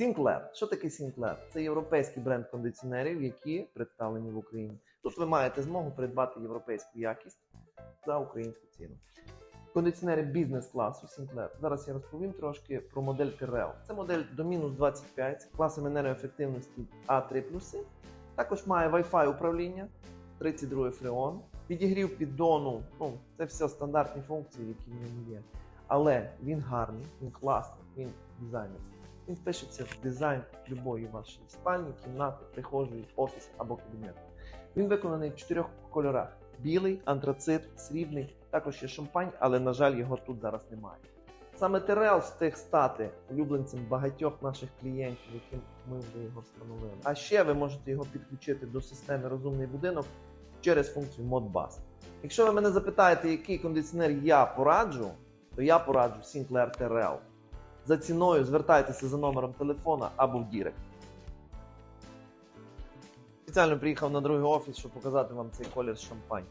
Sinclair. Що таке Sinclair? Це європейський бренд кондиціонерів, які представлені в Україні. Тут ви маєте змогу придбати європейську якість за українську ціну. Кондиціонери бізнес-класу Sinclair. Зараз я розповім трошки про модель Tyrrell. Це модель до мінус 25 з класом енергоефективності А3+. Також має Wi-Fi управління, 32 Freon, підігрів піддону. Ну, це все стандартні функції, які в ньому є. Але він гарний, він класний, він дизайнерський. Він впишеться в дизайн любої вашої спальні, кімнати, прихожої, офісу або кабінету. Він виконаний в чотирьох кольорах: білий, антрацит, срібний, також є шампань, але, на жаль, його тут зараз немає. Саме Терел встиг стати улюбленцем багатьох наших клієнтів, яким ми вже його встановили. А ще ви можете його підключити до системи Розумний будинок через функцію Modbus. Якщо ви мене запитаєте, який кондиціонер я пораджу, то я пораджу Sinclair Terrell. За ціною звертайтеся за номером телефона або в Дірект. Спеціально приїхав на другий офіс, щоб показати вам цей колір шампань.